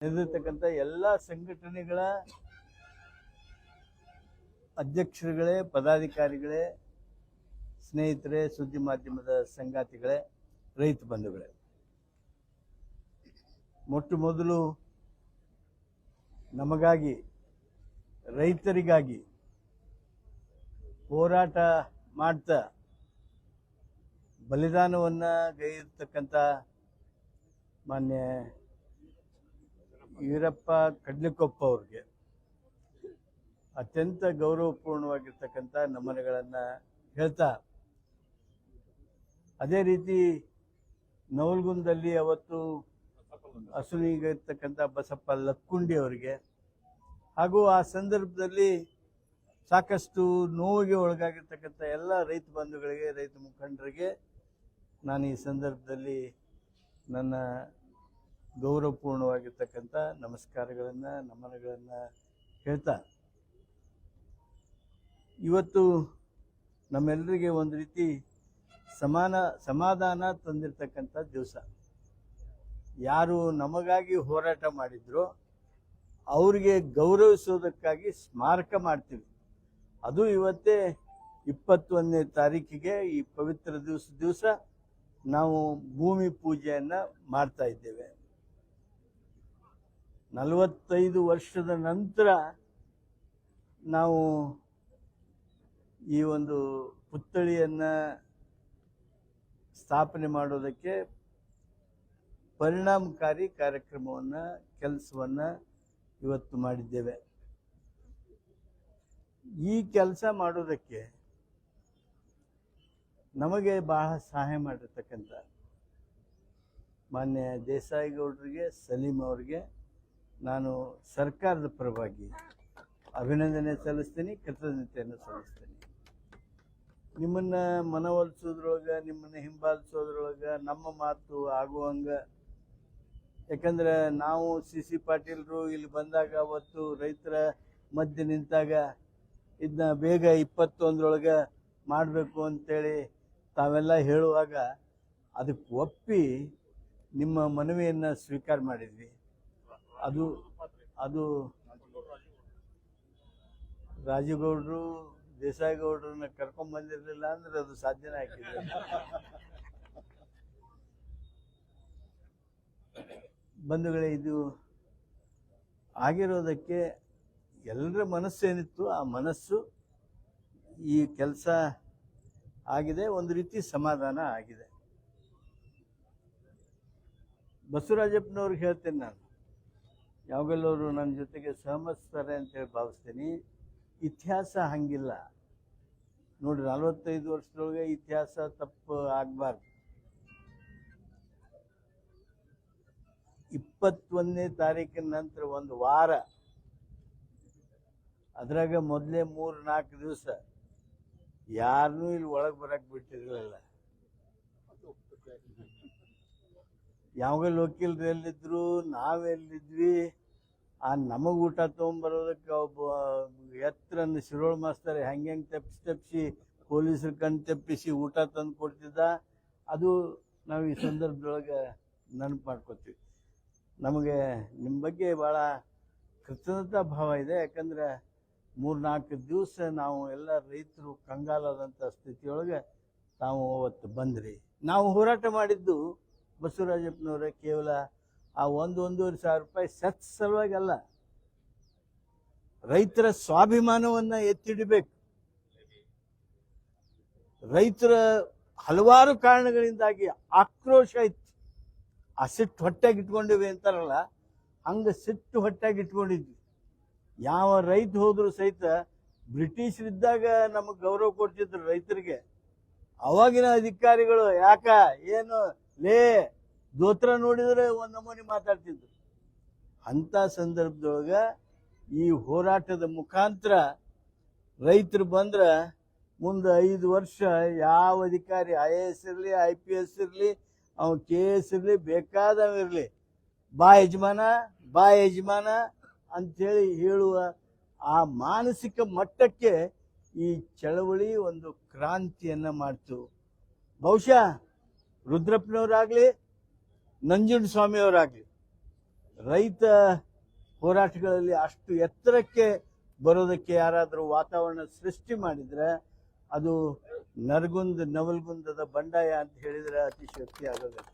ನಡೆದಿರ್ತಕ್ಕಂಥ ಎಲ್ಲ ಸಂಘಟನೆಗಳ ಅಧ್ಯಕ್ಷರುಗಳೇ, ಪದಾಧಿಕಾರಿಗಳೇ, ಸ್ನೇಹಿತರೆ, ಸುದ್ದಿ ಮಾಧ್ಯಮದ ಸಂಗಾತಿಗಳೇ, ರೈತ ಬಂಧುಗಳೇ. ಮೊಟ್ಟ ಮೊದಲು ನಮಗಾಗಿ, ರೈತರಿಗಾಗಿ ಹೋರಾಟ ಮಾಡ್ತಾ ಬಲಿದಾನವನ್ನು ಗೈರ್ತಕ್ಕಂಥ ಮಾನ್ಯ ಈರಪ್ಪ ಕಡ್ಲಿಕೊಪ್ಪ ಅವ್ರಿಗೆ ಅತ್ಯಂತ ಗೌರವಪೂರ್ಣವಾಗಿರ್ತಕ್ಕಂಥ ನಮನಗಳನ್ನು ಹೇಳ್ತಾ, ಅದೇ ರೀತಿ ನವಲ್ಗುಂದಲ್ಲಿ ಅವತ್ತು ಅಸುನಿಗಿರ್ತಕ್ಕಂಥ ಬಸಪ್ಪ ಲಕ್ಕುಂಡಿ ಅವರಿಗೆ ಹಾಗೂ ಆ ಸಂದರ್ಭದಲ್ಲಿ ಸಾಕಷ್ಟು ನೋವಿಗೆ ಒಳಗಾಗಿರ್ತಕ್ಕಂಥ ಎಲ್ಲ ರೈತ ಬಂಧುಗಳಿಗೆ, ರೈತ ಮುಖಂಡರಿಗೆ ನಾನು ಈ ಸಂದರ್ಭದಲ್ಲಿ ನನ್ನ ಗೌರವಪೂರ್ಣವಾಗಿರ್ತಕ್ಕಂಥ ನಮಸ್ಕಾರಗಳನ್ನು, ನಮನಗಳನ್ನು ಹೇಳ್ತಾ ಇವತ್ತು ನಮ್ಮೆಲ್ಲರಿಗೆ ಒಂದು ರೀತಿ ಸಮಾನ, ಸಮಾಧಾನ ತಂದಿರತಕ್ಕಂಥ ದಿವಸ. ಯಾರು ನಮಗಾಗಿ ಹೋರಾಟ ಮಾಡಿದ್ರು ಅವ್ರಿಗೆ ಗೌರವಿಸೋದಕ್ಕಾಗಿ ಸ್ಮಾರಕ ಮಾಡ್ತೀವಿ. ಅದು ಇವತ್ತೇ ಇಪ್ಪತ್ತೊಂದನೇ ತಾರೀಕಿಗೆ ಈ ಪವಿತ್ರ ದಿವಸ ದಿವಸ ನಾವು ಭೂಮಿ ಪೂಜೆಯನ್ನು ಮಾಡ್ತಾ ಇದ್ದೇವೆ. ನಲವತ್ತೈದು ವರ್ಷದ ನಂತರ ನಾವು ಈ ಒಂದು ಪುತ್ಥಳಿಯನ್ನು ಸ್ಥಾಪನೆ ಮಾಡೋದಕ್ಕೆ ಪರಿಣಾಮಕಾರಿ ಕಾರ್ಯಕ್ರಮವನ್ನು, ಕೆಲಸವನ್ನು ಇವತ್ತು ಮಾಡಿದ್ದೇವೆ. ಈ ಕೆಲಸ ಮಾಡೋದಕ್ಕೆ ನಮಗೆ ಬಹಳ ಸಹಾಯ ಮಾಡಿರ್ತಕ್ಕಂಥ ಮಾನ್ಯ ದೇಸಾಯಿ ಗೌಡರಿಗೆ, ಸಲೀಂ ಅವರಿಗೆ ನಾನು ಸರ್ಕಾರದ ಪರವಾಗಿ ಅಭಿನಂದನೆ ಸಲ್ಲಿಸ್ತೀನಿ, ಕೃತಜ್ಞತೆಯನ್ನು ಸಲ್ಲಿಸ್ತೀನಿ. ನಿಮ್ಮನ್ನ ಮನವೊಲಿಸೋದ್ರೊಳಗ, ನಿಮ್ಮನ್ನ ಹಿಂಬಾಲಿಸೋದ್ರೊಳಗೆ ನಮ್ಮ ಮಾತು ಆಗುವಂಗ. ಯಾಕಂದ್ರೆ ನಾವು ಸಿ ಸಿ ಪಾಟೀಲ್ರು ಇಲ್ಲಿ ಬಂದಾಗ ಅವತ್ತು ರೈತರ ಮಧ್ಯೆ ನಿಂತಾಗ ಇದನ್ನ ಬೇಗ ಇಪ್ಪತ್ತೊಂದರೊಳಗೆ ಮಾಡಬೇಕು ಅಂತೇಳಿ ತಾವೆಲ್ಲ ಹೇಳುವಾಗ ಅದಕ್ಕೆ ಒಪ್ಪಿ ನಿಮ್ಮ ಮನವಿಯನ್ನು ಸ್ವೀಕಾರ ಮಾಡಿದ್ವಿ. ಅದು ಅದು ರಾಜಗೌಡರು ದೇಸಾಯಿ ಗೌಡ್ರನ್ನ ಕರ್ಕೊಂಡ್ ಬಂದಿರಲಿಲ್ಲ ಅಂದ್ರೆ ಅದು ಸಾಧ್ಯನೇ ಹಾಕಿದ್ರು ಬಂಧುಗಳೇ, ಇದು ಆಗಿರೋದಕ್ಕೆ ಎಲ್ಲರ ಮನಸ್ಸೇನಿತ್ತು ಆ ಮನಸ್ಸು ಈ ಕೆಲಸ ಆಗಿದೆ, ಒಂದು ರೀತಿ ಸಮಾಧಾನ ಆಗಿದೆ. ಬಸವರಾಜಪ್ಪನವ್ರಿಗೆ ಹೇಳ್ತೇನೆ ನಾನು. ಯಾವಾಗಲವರು ನನ್ನ ಜೊತೆಗೆ ಸಹಮತಿಸ್ತಾರೆ ಅಂತೇಳಿ ಭಾವಿಸ್ತೀನಿ. ಇತಿಹಾಸ ಹಂಗಿಲ್ಲ. ನೋಡಿ, ನಲವತ್ತೈದು ವರ್ಷದೊಳಗೆ ಇತಿಹಾಸ ತಪ್ಪು ಆಗಬಾರ್ದು. ಇಪ್ಪತ್ತೊಂದನೇ ತಾರೀಕಿನ ನಂತರ ಒಂದು ವಾರ, ಅದ್ರಾಗ ಮೊದಲೇ ಮೂರು ನಾಲ್ಕು ದಿವಸ ಯಾರನ್ನೂ ಇಲ್ಲಿ ಒಳಗೆ ಬರಕ್ಕೆ ಬಿಟ್ಟಿರಲಿಲ್ಲ. ಯಾವಾಗ ವಕೀಲರು ಎಲ್ಲಿದ್ರು ನಾವೆಲ್ಲಿದ್ವಿ ಆ ನಮಗೆ ಊಟ ತೊಗೊಂಬರೋದಕ್ಕೆ ಒಬ್ಬ ಎತ್ತರನ್ನು ಶಿರೋಳ್ ಮಾಸ್ತರ್ ಹೆಂಗೆ ಹೆಂಗೆ ತಪ್ಪಿಸಿ ತಪ್ಪಿಸಿ ಪೊಲೀಸರು ಕಣ್ ತಪ್ಪಿಸಿ ಊಟ ತಂದು ಕೊಡ್ತಿದ್ದ, ಅದು ನಾವು ಈ ಸಂದರ್ಭದೊಳಗೆ ನೆನಪು ಮಾಡ್ಕೊತೀವಿ. ನಮಗೆ ನಿಮ್ಮ ಬಗ್ಗೆ ಭಾಳ ಕೃತಜ್ಞತಾ ಭಾವ ಇದೆ, ಯಾಕಂದ್ರೆ ಮೂರ್ನಾಲ್ಕು ದಿವಸ ನಾವು ಎಲ್ಲ ರೈತರು ಕಂಗಾಲಾದಂಥ ಸ್ಥಿತಿಯೊಳಗೆ ತಾವು ಅವತ್ತು ಬಂದ್ರಿ. ನಾವು ಹೋರಾಟ ಮಾಡಿದ್ದು ಬಸವರಾಜಪ್ಪನವರೇ ಕೇವಲ ಆ ಒಂದು ಒಂದೂವರೆ ಸಾವಿರ ರೂಪಾಯಿ ಸತ್ ಸಲುವಾಗಿ ಅಲ್ಲ ರೈತರ ಸ್ವಾಭಿಮಾನವನ್ನ ಎತ್ತಿಡಬೇಕು. ರೈತರ ಹಲವಾರು ಕಾರಣಗಳಿಂದಾಗಿ ಆಕ್ರೋಶ ಇತ್ತು. ಆ ಸಿಟ್ಟು ಹೊಟ್ಟೆಗೆ ಇಟ್ಕೊಂಡಿವಿ ಅಂತಾರಲ್ಲ, ಹಂಗ ಸಿಟ್ಟು ಹೊಟ್ಟೆಗೆ ಇಟ್ಕೊಂಡಿದ್ವಿ. ಯಾವ ರೈತ ಹೋದ್ರು ಸಹಿತ ಬ್ರಿಟಿಷರಿದ್ದಾಗ ನಮಗೆ ಗೌರವ ಕೊಡ್ತಿದ್ರು ರೈತರಿಗೆ. ಅವಾಗಿನ ಅಧಿಕಾರಿಗಳು, ಯಾಕ, ಏನು ಲೇ ದೋತ್ರ ನೋಡಿದ್ರೆ ಒಂದ್ ನಮೂನಿ ಮಾತಾಡ್ತಿದ್ರು. ಅಂತ ಸಂದರ್ಭದೊಳಗ ಈ ಹೋರಾಟದ ಮುಖಾಂತರ ರೈತರು ಬಂದ್ರ ಮುಂದೆ ಐದು ವರ್ಷ ಯಾವ ಅಧಿಕಾರಿ ಐ ಎ ಎಸ್ ಇರಲಿ ಐ ಪಿ ಎಸ್ ಇರಲಿ, ಅವ ಕೆ ಎಸ್ ಇರಲಿ, ಬೇಕಾದವ ಇರಲಿ. ಬಾ ಯಜಮಾನ ಬಾ ಯಜಮಾನ ಅಂಥೇಳಿ ಹೇಳುವ ಆ ಮಾನಸಿಕ ಮಟ್ಟಕ್ಕೆ ಈ ಚಳವಳಿ ಒಂದು ಕ್ರಾಂತಿಯನ್ನ ಮಾಡ್ತು. ಬಹುಶಃ ರುದ್ರಪ್ಪನವರಾಗ್ಲಿ, ನಂಜುಂಡ ಸ್ವಾಮಿಯವರಾಗ್ಲಿ, ರೈತ ಹೋರಾಟಗಳಲ್ಲಿ ಅಷ್ಟು ಎತ್ತರಕ್ಕೆ ಬರೋದಕ್ಕೆ ಯಾರಾದರೂ ವಾತಾವರಣ ಸೃಷ್ಟಿ ಮಾಡಿದ್ರೆ ಅದು ನರಗುಂದ, ನವಲ್ಗುಂದದ ಬಂಡಾಯ ಅಂತ ಹೇಳಿದ್ರೆ ಅತಿಶಯೋಕ್ತಿ ಆಗೋದಿಲ್ಲ.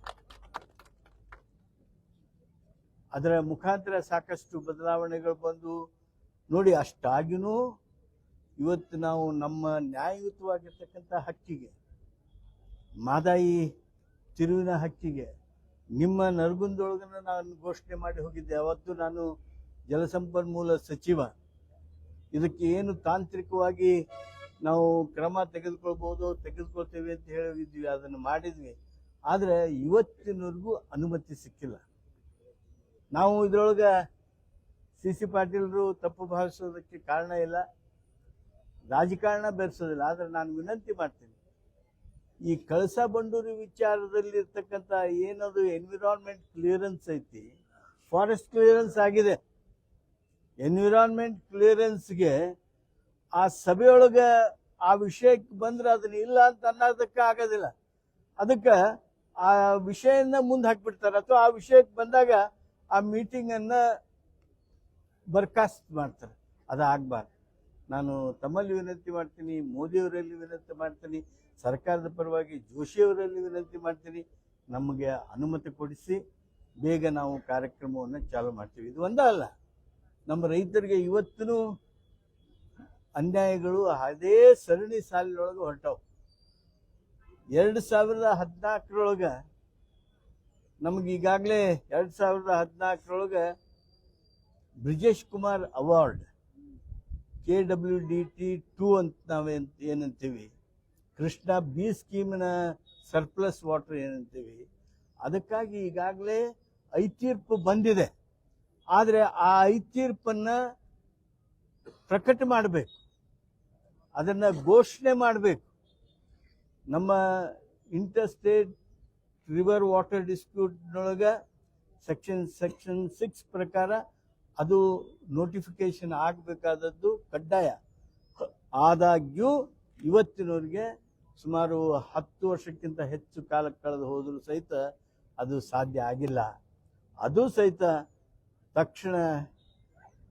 ಅದರ ಮುಖಾಂತರ ಸಾಕಷ್ಟು ಬದಲಾವಣೆಗಳು ಬಂದು ನೋಡಿ, ಅಷ್ಟಾಗಿನೂ ಇವತ್ತು ನಾವು ನಮ್ಮ ನ್ಯಾಯಯುತವಾಗಿರ್ತಕ್ಕಂಥ ಹಕ್ಕಿಗೆ, ಮಾದಾಯಿ ತಿರುವಿನ ಹಕ್ಕಿಗೆ. ನಿಮ್ಮ ನರಗುಂದೊಳಗನ್ನ ನಾನು ಘೋಷಣೆ ಮಾಡಿ ಹೋಗಿದ್ದೆ. ಅವತ್ತು ನಾನು ಜಲಸಂಪನ್ಮೂಲ ಸಚಿವ. ಇದಕ್ಕೆ ಏನು ತಾಂತ್ರಿಕವಾಗಿ ನಾವು ಕ್ರಮ ತೆಗೆದುಕೊಳ್ಬೋದು, ತೆಗೆದುಕೊಳ್ತೇವೆ ಅಂತ ಹೇಳಿದ್ವಿ ಅದನ್ನು ಮಾಡಿದ್ವಿ. ಆದರೆ ಇವತ್ತಿನವರೆಗೂ ಅನುಮತಿ ಸಿಕ್ಕಿಲ್ಲ. ನಾವು ಇದರೊಳಗೆ ಸಿ ಸಿ ಪಾಟೀಲರು ತಪ್ಪು ಭಾವಿಸೋದಕ್ಕೆ ಕಾರಣ ಇಲ್ಲ. ರಾಜಕಾರಣ ಬೆರೆಸೋದಿಲ್ಲ. ಆದರೆ ನಾನು ವಿನಂತಿ ಮಾಡ್ತೀನಿ. ಈ ಕಳಸ ಬಂಡೂರಿ ವಿಚಾರದಲ್ಲಿ ಇರ್ತಕ್ಕಂಥ ಏನದು ಎನ್ವಿರಾನ್ಮೆಂಟ್ ಕ್ಲಿಯರೆನ್ಸ್ ಐತಿ ಫಾರೆಸ್ಟ್ ಕ್ಲಿಯರೆನ್ಸ್ ಆಗಿದೆ. ಎನ್ವಿರಾನ್ಮೆಂಟ್ ಕ್ಲಿಯರೆನ್ಸ್ಗೆ ಆ ಸಭೆಯೊಳಗೆ ಆ ವಿಷಯಕ್ಕೆ ಬಂದ್ರೆ ಅದನ್ನ ಇಲ್ಲ ಅಂತ ಅನ್ನೋದಕ್ಕೆ ಆಗೋದಿಲ್ಲ. ಅದಕ್ಕೆ ಆ ವಿಷಯನ ಮುಂದೆ ಹಾಕ್ಬಿಡ್ತಾರೆ ಅಥವಾ ಆ ವಿಷಯಕ್ಕೆ ಬಂದಾಗ ಆ ಮೀಟಿಂಗನ್ನು ಬರ್ಖಾಸ್ತ್ ಮಾಡ್ತಾರೆ. ಅದು ಆಗ್ಬಾರ್ದು. ನಾನು ತಮ್ಮಲ್ಲಿ ವಿನಂತಿ ಮಾಡ್ತೀನಿ, ಮೋದಿಯವರಲ್ಲಿ ವಿನಂತಿ ಮಾಡ್ತೀನಿ. ಸರ್ಕಾರದ ಪರವಾಗಿ ಜೋಶಿಯವರಲ್ಲಿ ವಿನಂತಿ ಮಾಡ್ತೀನಿ. ನಮಗೆ ಅನುಮತಿ ಕೊಡಿಸಿ ಬೇಗ ನಾವು ಕಾರ್ಯಕ್ರಮವನ್ನು ಚಾಲು ಮಾಡ್ತೀವಿ. ಇದು ಒಂದೇ ಅಲ್ಲ. ನಮ್ಮ ರೈತರಿಗೆ ಇವತ್ತೂ ಅನ್ಯಾಯಗಳು ಅದೇ ಸರಣಿ ಸಾಲಿನೊಳಗೆ ಹೊರಟವು. ಎರಡು ಸಾವಿರದ ಹದಿನಾಲ್ಕರೊಳಗೆ ನಮ್ಗೆ ಈಗಾಗಲೇ ಎರಡು ಸಾವಿರದ ಹದಿನಾಲ್ಕರೊಳಗೆ Brijesh Kumar award, K W D T two ಅಂತ ನಾವೇನು ಏನಂತೀವಿ. ಕೃಷ್ಣ ಬಿ ಸ್ಕೀಮಿನ ಸರ್ಪ್ಲಸ್ ವಾಟರ್ ಏನಂತೀವಿ, ಅದಕ್ಕಾಗಿ ಈಗಾಗಲೇ ಐತೀರ್ಪು ಬಂದಿದೆ. ಆದರೆ ಆ ಐತೀರ್ಪನ್ನು ಪ್ರಕಟ ಮಾಡಬೇಕು. ಅದನ್ನು ಘೋಷಣೆ ಮಾಡಬೇಕು. ನಮ್ಮ ಇಂಟರ್ಸ್ಟೇಟ್ ರಿವರ್ ವಾಟರ್ ಡಿಸ್ಪ್ಯೂಟ್ನೊಳಗೆ ಸೆಕ್ಷನ್ ಸೆಕ್ಷನ್ ಸಿಕ್ಸ್ ಪ್ರಕಾರ ಅದು ನೋಟಿಫಿಕೇಶನ್ ಆಗಬೇಕಾದದ್ದು ಕಡ್ಡಾಯ. ಆದಾಗ್ಯೂ ಇವತ್ತಿನವರೆಗೆ ಸುಮಾರು ಹತ್ತು ವರ್ಷಕ್ಕಿಂತ ಹೆಚ್ಚು ಕಾಲ ಕಳೆದು ಹೋದರೂ ಸಹಿತ ಅದು ಸಾಧ್ಯ ಆಗಿಲ್ಲ. ಅದು ಸಹಿತ ತಕ್ಷಣ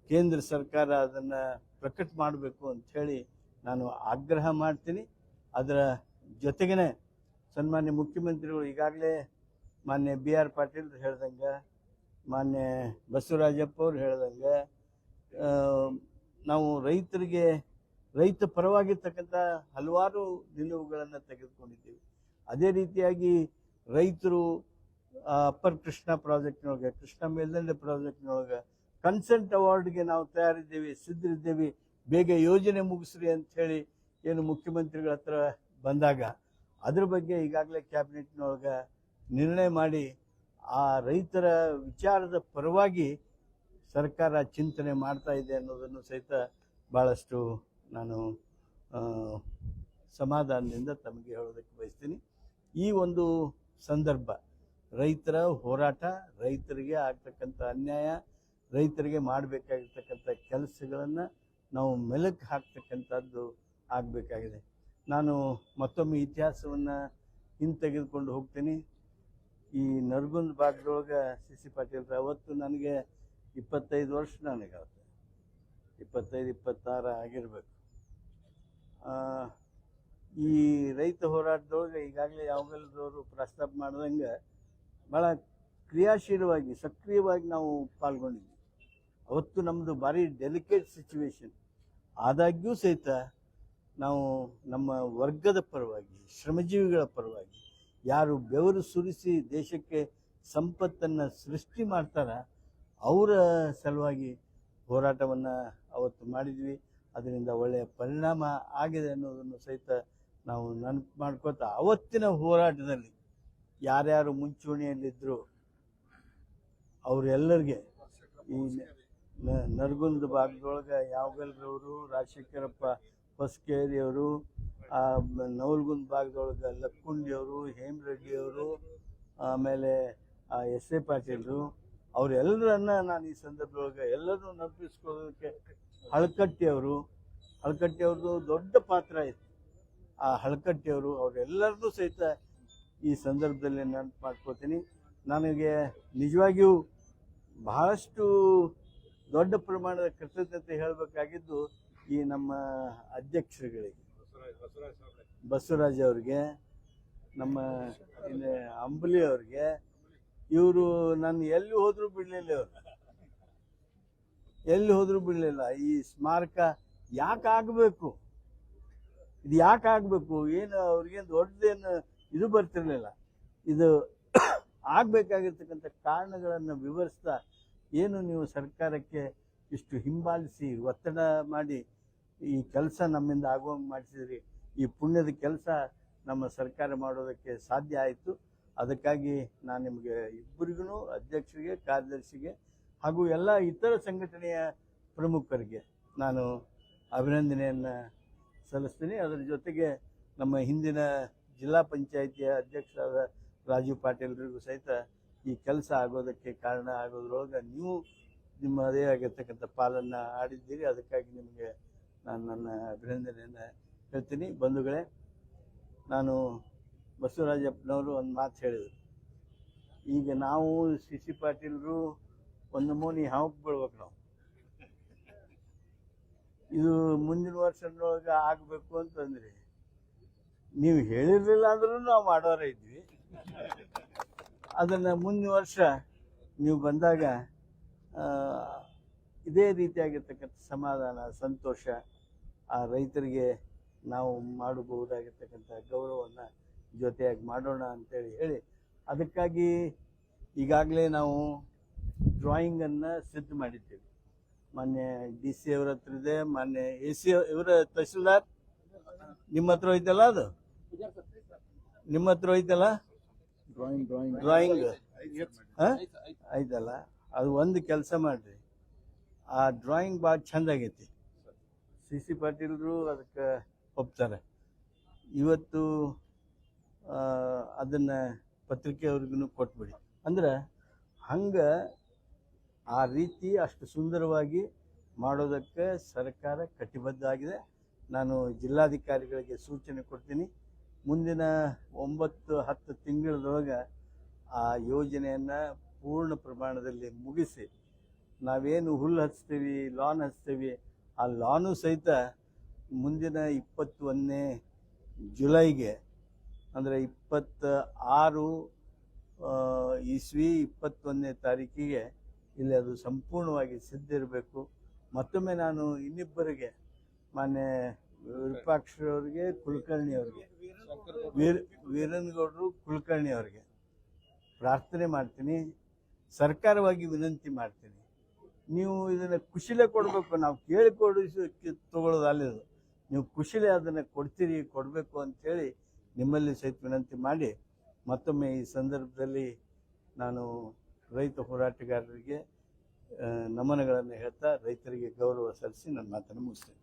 ಕೇಂದ್ರ ಸರ್ಕಾರ ಅದನ್ನು ಪ್ರಕಟ ಮಾಡಬೇಕು ಅಂಥೇಳಿ ನಾನು ಆಗ್ರಹ ಮಾಡ್ತೀನಿ. ಅದರ ಜೊತೆಗೇ ಸನ್ಮಾನ್ಯ ಮುಖ್ಯಮಂತ್ರಿಗಳು ಈಗಾಗಲೇ ಮಾನ್ಯ ಬಿ ಆರ್ ಪಾಟೀಲ್ ಹೇಳ್ದಂಗೆ, ಮಾನ್ಯ ಬಸವರಾಜಪ್ಪ ಅವ್ರು ಹೇಳ್ದಂಗೆ ನಾವು ರೈತರಿಗೆ ರೈತ ಪರವಾಗಿರ್ತಕ್ಕಂಥ ಹಲವಾರು ನಿಲುವುಗಳನ್ನು ತೆಗೆದುಕೊಂಡಿದ್ದೀವಿ. ಅದೇ ರೀತಿಯಾಗಿ ರೈತರು ಅಪ್ಪರ್ ಕೃಷ್ಣ ಪ್ರಾಜೆಕ್ಟ್ನೊಳಗೆ, ಕೃಷ್ಣ ಮೇಲ್ದಂಡೆ ಪ್ರಾಜೆಕ್ಟ್ನೊಳಗೆ ಕನ್ಸೆಂಟ್ ಅವಾರ್ಡ್ಗೆ ನಾವು ತಯಾರಿದ್ದೇವೆ, ಸಿದ್ಧರಿದ್ದೇವೆ, ಬೇಗ ಯೋಜನೆ ಮುಗಿಸ್ರಿ ಹೇಳಿ ಏನು ಮುಖ್ಯಮಂತ್ರಿಗಳ ಹತ್ರ ಬಂದಾಗ ಅದ್ರ ಬಗ್ಗೆ ಈಗಾಗಲೇ ಕ್ಯಾಬಿನೆಟ್ನೊಳಗೆ ನಿರ್ಣಯ ಮಾಡಿ ಆ ರೈತರ ವಿಚಾರದ ಪರವಾಗಿ ಸರ್ಕಾರ ಚಿಂತನೆ ಮಾಡ್ತಾ ಇದೆ ಅನ್ನೋದನ್ನು ಸಹಿತ ಭಾಳಷ್ಟು ನಾನು ಸಮಾಧಾನದಿಂದ ತಮಗೆ ಹೇಳೋದಕ್ಕೆ ಬಯಸ್ತೀನಿ. ಈ ಒಂದು ಸಂದರ್ಭ, ರೈತರ ಹೋರಾಟ, ರೈತರಿಗೆ ಆಗ್ತಕ್ಕಂಥ ಅನ್ಯಾಯ, ರೈತರಿಗೆ ಮಾಡಬೇಕಾಗಿರ್ತಕ್ಕಂಥ ಕೆಲಸಗಳನ್ನು ನಾವು ಮೆಲುಕು ಹಾಕ್ತಕ್ಕಂಥದ್ದು ಆಗಬೇಕಾಗಿದೆ. ನಾನು ಮತ್ತೊಮ್ಮೆ ಇತಿಹಾಸವನ್ನು ಹಿಂತೆಗೆದುಕೊಂಡು ಹೋಗ್ತೀನಿ. ಈ ನರಗುಂದ ಭಾಗದೊಳಗೆ ಸಿ ಸಿ ಪಾಟೀಲ್ ಅವತ್ತು ನನಗೆ ಇಪ್ಪತ್ತೈದು ವರ್ಷ ನನಗೆ ಅವತ್ತು ಇಪ್ಪತ್ತೈದು, ಇಪ್ಪತ್ತಾರು ಆಗಿರಬೇಕು. ಈ ರೈತ ಹೋರಾಟದೊಳಗೆ ಈಗಾಗಲೇ ಯಾವಾಗಲದವರು ಪ್ರಸ್ತಾಪ ಮಾಡ್ದಂಗೆ ಭಾಳ ಕ್ರಿಯಾಶೀಲವಾಗಿ, ಸಕ್ರಿಯವಾಗಿ ನಾವು ಪಾಲ್ಗೊಂಡಿದ್ವಿ. ಅವತ್ತು ನಮ್ಮದು ಭಾರಿ ಡೆಲಿಕೇಟ್ ಸಿಚುವೇಶನ್ ಆದಾಗ್ಯೂ ಸಹಿತ ನಾವು ನಮ್ಮ ವರ್ಗದ ಪರವಾಗಿ, ಶ್ರಮಜೀವಿಗಳ ಪರವಾಗಿ, ಯಾರು ಬೆವರು ಸುರಿಸಿ ದೇಶಕ್ಕೆ ಸಂಪತ್ತನ್ನು ಸೃಷ್ಟಿ ಮಾಡ್ತಾರ, ಅವರ ಸಲುವಾಗಿ ಹೋರಾಟವನ್ನು ಅವತ್ತು ಮಾಡಿದ್ವಿ. ಅದರಿಂದ ಒಳ್ಳೆಯ ಪರಿಣಾಮ ಆಗಿದೆ ಅನ್ನೋದನ್ನು ಸಹಿತ ನಾವು ನೆನಪು ಮಾಡ್ಕೋತಾ ಅವತ್ತಿನ ಹೋರಾಟದಲ್ಲಿ ಯಾರ್ಯಾರು ಮುಂಚೂಣಿಯಲ್ಲಿದ್ದರು ಅವರೆಲ್ಲರಿಗೆ ಈ ನರಗುಂದ ಭಾಗದೊಳಗೆ ಯಾವಗಲ್ರವರು, ರಾಜಶೇಖರಪ್ಪ ಹೊಸಕೇರಿಯವರು ನವಲ್ಗುಂದ ಭಾಗದೊಳಗೆ ಲಕ್ಕುಂಡಿಯವರು, ಹೇಮರೆಡ್ಡಿಯವರು, ಆಮೇಲೆ ಎಸ್ ಎ ಪಾಟೀಲ್ರು, ಅವರೆಲ್ಲರನ್ನ ನಾನು ಈ ಸಂದರ್ಭದೊಳಗೆ ಎಲ್ಲರನ್ನೂ ನೆನಪಿಸ್ಕೊಳ್ಳೋದಕ್ಕೆ ಹಳಕಟ್ಟಿಯವರು, ಹಳಕಟ್ಟಿಯವ್ರದ್ದು ದೊಡ್ಡ ಪಾತ್ರ ಇತ್ತು. ಆ ಹಳಕಟ್ಟಿಯವರು ಅವರೆಲ್ಲರದ್ದು ಸಹಿತ ಈ ಸಂದರ್ಭದಲ್ಲಿ ನೆನಪು ಮಾಡ್ಕೋತೀನಿ ನನಗೆ ನಿಜವಾಗಿಯೂ ಬಹಳಷ್ಟು ದೊಡ್ಡ ಪ್ರಮಾಣದ ಕೃತಜ್ಞತೆ ಹೇಳಬೇಕಾಗಿದ್ದು ಈ ನಮ್ಮ ಅಧ್ಯಕ್ಷರುಗಳಿಗೆ. ಬಸವರಾಜ್ ಅವ್ರಿಗೆ, ನಮ್ಮ ಅಂಬಲಿ ಅವ್ರಿಗೆ, ಇವರು ನಾನು ಎಲ್ಲಿ ಹೋದರೂ ಬಿಡಲಿಲ್ಲ ಇವರು. ಎಲ್ಲಿ ಹೋದರೂ ಬಿಡ್ಲಿಲ್ಲ ಈ ಸ್ಮಾರಕ ಯಾಕೆ ಆಗಬೇಕು? ಇದು ಯಾಕೆ ಆಗಬೇಕು? ಏನು ಅವ್ರಿಗೇನು ದೊಡ್ಡದೇನು ಇದು ಬರ್ತಿರಲಿಲ್ಲ. ಇದು ಆಗ್ಬೇಕಾಗಿರ್ತಕ್ಕಂಥ ಕಾರಣಗಳನ್ನು ವಿವರಿಸ್ತಾ ಏನು ನೀವು ಸರ್ಕಾರಕ್ಕೆ ಇಷ್ಟು ಹಿಂಬಾಲಿಸಿ ಒತ್ತಡ ಮಾಡಿ ಈ ಕೆಲಸ ನಮ್ಮಿಂದ ಆಗುವಂಗೆ ಮಾಡಿಸಿದ್ರಿ. ಈ ಪುಣ್ಯದ ಕೆಲಸ ನಮ್ಮ ಸರ್ಕಾರ ಮಾಡೋದಕ್ಕೆ ಸಾಧ್ಯ ಆಯಿತು. ಅದಕ್ಕಾಗಿ ನಾನು ನಿಮಗೆ ಇಬ್ಬರಿಗೂ ಅಧ್ಯಕ್ಷರಿಗೆ, ಕಾರ್ಯದರ್ಶಿಗೆ ಹಾಗೂ ಎಲ್ಲ ಇತರ ಸಂಘಟನೆಯ ಪ್ರಮುಖರಿಗೆ ನಾನು ಅಭಿನಂದನೆಯನ್ನು ಸಲ್ಲಿಸ್ತೀನಿ. ಅದರ ಜೊತೆಗೆ ನಮ್ಮ ಹಿಂದಿನ ಜಿಲ್ಲಾ ಪಂಚಾಯಿತಿಯ ಅಧ್ಯಕ್ಷರಾದ ರಾಜು ಪಾಟೀಲ್ರಿಗೂ ಸಹಿತ ಈ ಕೆಲಸ ಆಗೋದಕ್ಕೆ ಕಾರಣ ಆಗೋದ್ರೊಳಗೆ ನೀವು ನಿಮ್ಮದೇ ಆಗಿರ್ತಕ್ಕಂಥ ಪಾಲನ್ನು ಆಡಿದ್ದೀರಿ. ಅದಕ್ಕಾಗಿ ನಿಮಗೆ ನಾನು ನನ್ನ ಅಭಿನಂದನೆಯನ್ನು ಹೇಳ್ತೀನಿ. ಬಂಧುಗಳೇ, ನಾನು ಬಸವರಾಜಪ್ಪನವರು ಒಂದು ಮಾತು ಹೇಳಿದರು ಈಗ ನಾವು ಸಿ ಸಿ ಪಾಟೀಲ್ರು ಒಂದು ನಮೂನಿ ಹಾವಕ್ಕೆ ಬಿಡ್ಬೇಕು ನಾವು. ಇದು ಮುಂದಿನ ವರ್ಷದೊಳಗೆ ಆಗಬೇಕು ಅಂತಂದ್ರಿ, ನೀವು ಹೇಳಿರ್ಲಿಲ್ಲ ಅಂದ್ರೂ ನಾವು ಮಾಡೋರ ಇದ್ವಿ. ಅದನ್ನು ಮುಂದಿನ ವರ್ಷ ನೀವು ಬಂದಾಗ ಇದೇ ರೀತಿಯಾಗಿರ್ತಕ್ಕಂಥ ಸಮಾಧಾನ, ಸಂತೋಷ ಆ ರೈತರಿಗೆ ನಾವು ಮಾಡಬಹುದಾಗಿರ್ತಕ್ಕಂಥ ಗೌರವವನ್ನು ಜೊತೆಯಾಗಿ ಮಾಡೋಣ ಅಂತೇಳಿ ಹೇಳಿ, ಅದಕ್ಕಾಗಿ ಈಗಾಗಲೇ ನಾವು ಡ್ರಾಯಿಂಗನ್ನು ಸಿದ್ಧ ಮಾಡಿದ್ದೇವೆ. ಮೊನ್ನೆ ಡಿ ಸಿ ಅವ್ರ ಹತ್ರ ಇದೆ ಮೊನ್ನೆ ಎ ಸಿ ಇವರ ತಹಶೀಲ್ದಾರ್ ನಿಮ್ಮ ಹತ್ರ ಹೋಯ್ತಲ್ಲ ಅದು? ನಿಮ್ಮ ಹತ್ರ ಹೋಯ್ತಲ್ಲ? ಡ್ರಾಯಿಂಗ್ ಡ್ರಾಯಿಂಗ್ ಡ್ರಾಯಿಂಗ್ ಆಯ್ತಲ್ಲ ಅದು ಒಂದು ಕೆಲಸ ಮಾಡ್ರಿ. ಆ ಡ್ರಾಯಿಂಗ್ ಭಾಳ ಚಂದ ಆಗೈತಿ. ಸಿ ಸಿ ಪಾಟೀಲ್ರು ಅದಕ್ಕೆ ಒಪ್ತಾರೆ. ಇವತ್ತು ಅದನ್ನು ಅದನ್ನ ಪತ್ರಿಕೆಯವ್ರಿಗೂ ಕೊಟ್ಬಿಡಿ. ಅಂದ್ರೆ ಹಂಗೆ ಆ ರೀತಿ ಅಷ್ಟು ಸುಂದರವಾಗಿ ಮಾಡೋದಕ್ಕೆ ಸರ್ಕಾರ ಕಟಿಬದ್ಧ ಆಗಿದೆ ನಾನು ಜಿಲ್ಲಾಧಿಕಾರಿಗಳಿಗೆ ಸೂಚನೆ ಕೊಡ್ತೀನಿ. ಮುಂದಿನ ಒಂಬತ್ತು, ಹತ್ತು ತಿಂಗಳದೊಳಗೆ ಆ ಯೋಜನೆಯನ್ನು ಪೂರ್ಣ ಪ್ರಮಾಣದಲ್ಲಿ ಮುಗಿಸಿ ನಾವೇನು ಹುಲ್ಲು ಹಚ್ತೀವಿ, ಲಾನ್ ಹಚ್ತೀವಿ, ಆ ಲಾನು ಸಹಿತ ಮುಂದಿನ ಇಪ್ಪತ್ತೊಂದನೇ ಜುಲೈಗೆ, ಅಂದರೆ ಇಪ್ಪತ್ತ ಆರು ಇಸ್ವಿ ಇಪ್ಪತ್ತೊಂದನೇ ತಾರೀಕಿಗೆ ಇಲ್ಲಿ ಅದು ಸಂಪೂರ್ಣವಾಗಿ ಸಿದ್ಧ ಇರಬೇಕು ಮತ್ತೊಮ್ಮೆ ನಾನು ಇನ್ನಿಬ್ಬರಿಗೆ, ಮಾನ್ಯ ವಿರೂಪಾಕ್ಷರವ್ರಿಗೆ ಕುಲಕರ್ಣಿ ಅವರಿಗೆ ವೀರ, ವೀರನ್ಗೌಡರು ಕುಲಕರ್ಣಿ ಅವರಿಗೆ ಪ್ರಾರ್ಥನೆ ಮಾಡ್ತೀನಿ. ಸರ್ಕಾರವಾಗಿ ವಿನಂತಿ ಮಾಡ್ತೀನಿ. ನೀವು ಇದನ್ನು ಖುಷಿಲೇ ಕೊಡಬೇಕು. ನಾವು ಕೇಳಿ ಕೊಡಿಸಿ ತಗೊಳ್ಳೋದು ಅಲ್ಲಿದು ನೀವು ಖುಷಿಲೇ ಅದನ್ನು ಕೊಡ್ತೀರಿ, ಕೊಡಬೇಕು ಅಂಥೇಳಿ ನಿಮ್ಮಲ್ಲಿ ಸಹಿತ ವಿನಂತಿ ಮಾಡಿ ಮತ್ತೊಮ್ಮೆ ಈ ಸಂದರ್ಭದಲ್ಲಿ ನಾನು ರೈತ ಹೋರಾಟಗಾರರಿಗೆ ನಮನಗಳನ್ನು ಹೇಳ್ತಾ ರೈತರಿಗೆ ಗೌರವ ಸಲ್ಲಿಸಿ ನನ್ನ ಮಾತನ್ನು ಮುಗಿಸ್ತೇನೆ.